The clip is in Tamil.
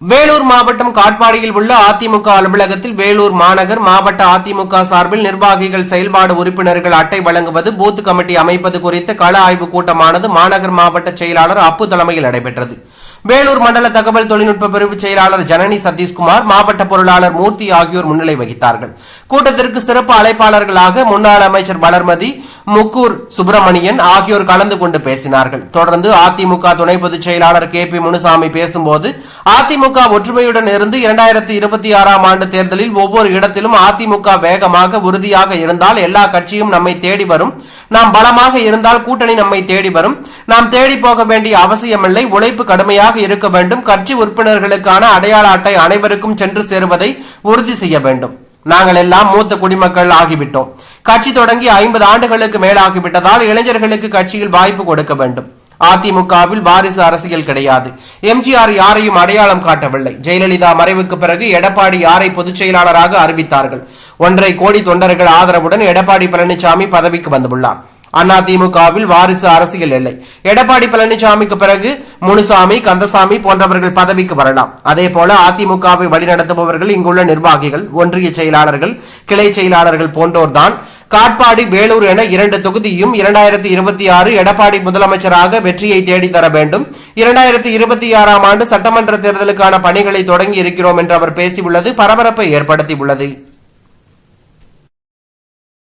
வேலூர் மாவட்டம் காட்பாடியில் உள்ள அதிமுக அலுவலகத்தில் வேலூர் மாநகர் மாவட்ட அதிமுக சார்பில் நிர்வாகிகள் செயல்பாடு உறுப்பினர்கள் அட்டை வழங்குவது பூத் கமிட்டி அமைப்பது குறித்த கள ஆய்வு கூட்டமானது மாநகர் மாவட்ட செயலாளர் அப்பு தலைமையில் நடைபெற்றது. வேலூர் மண்டல தகவல் தொழில்நுட்ப பிரிவு செயலாளர் ஜனனி சதீஷ்குமார் மாவட்ட பொருளாளர் மூர்த்தி ஆகியோர் முன்னிலை வகித்தார்கள். கூட்டத்திற்கு சிறப்பு அழைப்பாளர்களாக முன்னாள் அமைச்சர் வளர்மதி முக்கூர் சுப்பிரமணியன் ஆகியோர் கலந்து கொண்டு பேசினார்கள். தொடர்ந்து அதிமுக துணை பொதுச் செயலாளர் கே பி முனுசாமி பேசும்போது அதிமுக ஒற்றுமையுடன் இருந்து இரண்டாயிரத்தி இருபத்தி ஆறாம் ஆண்டு தேர்தலில் ஒவ்வொரு இடத்திலும் அதிமுக வேகமாக உறுதியாக இருந்தால் எல்லா கட்சியும் நம்மை தேடி வரும். நாம் பலமாக இருந்தால் கூட்டணி நம்மை தேடி வரும். நாம் தேடி போக வேண்டிய அவசியமில்லை. உழைப்பு கடுமையாக இருக்க வேண்டும். கட்சி உறுப்பினர்களுக்கான அடையாள அட்டை அனைவருக்கும் சென்று சேருவதை உறுதி செய்ய வேண்டும். நாங்கள் எல்லாம் மூத்த குடிமக்கள் ஆகிவிட்டோம். கட்சி தொடங்கி ஐம்பது ஆண்டுகளுக்கு மேலாகிவிட்டதால் இளைஞர்களுக்கு கட்சியில் வாய்ப்பு கொடுக்க வேண்டும். அதிமுகவில் வாரிசு அரசியல் கிடையாது. எம்ஜிஆர் யாரையும் அடையாளம் காட்டவில்லை. ஜெயலலிதா மறைவுக்கு பிறகு எடப்பாடி யாரை பொதுச் செயலாளராக அறிவித்தார்கள்? ஒன்றரை கோடி தொண்டர்கள் ஆதரவுடன் எடப்பாடி பழனிசாமி பதவிக்கு வந்துள்ளார். அதிமுகவில் வாரிசு அரசியல் இல்லை எடப்பாடி பழனிசாமிக்கு பிறகு முனுசாமி கந்தசாமி போன்றவர்கள் பதவிக்கு வரலாம். அதே போல அதிமுகவை வழிநடத்துபவர்கள் இங்குள்ள நிர்வாகிகள் ஒன்றிய செயலாளர்கள் கிளை செயலாளர்கள் போன்றோர்தான். காட்பாடி வேலூர் என இரண்டு தொகுதியும் இரண்டாயிரத்தி இருபத்தி ஆறு எடப்பாடி முதலமைச்சராக வெற்றியை தேடித்தர வேண்டும். இரண்டாயிரத்தி இருபத்தி ஆறாம் ஆண்டு சட்டமன்ற தேர்தலுக்கான பணிகளை தொடங்கி இருக்கிறோம் என்று அவர் பேசியுள்ளது பரபரப்பை ஏற்படுத்தியுள்ளது.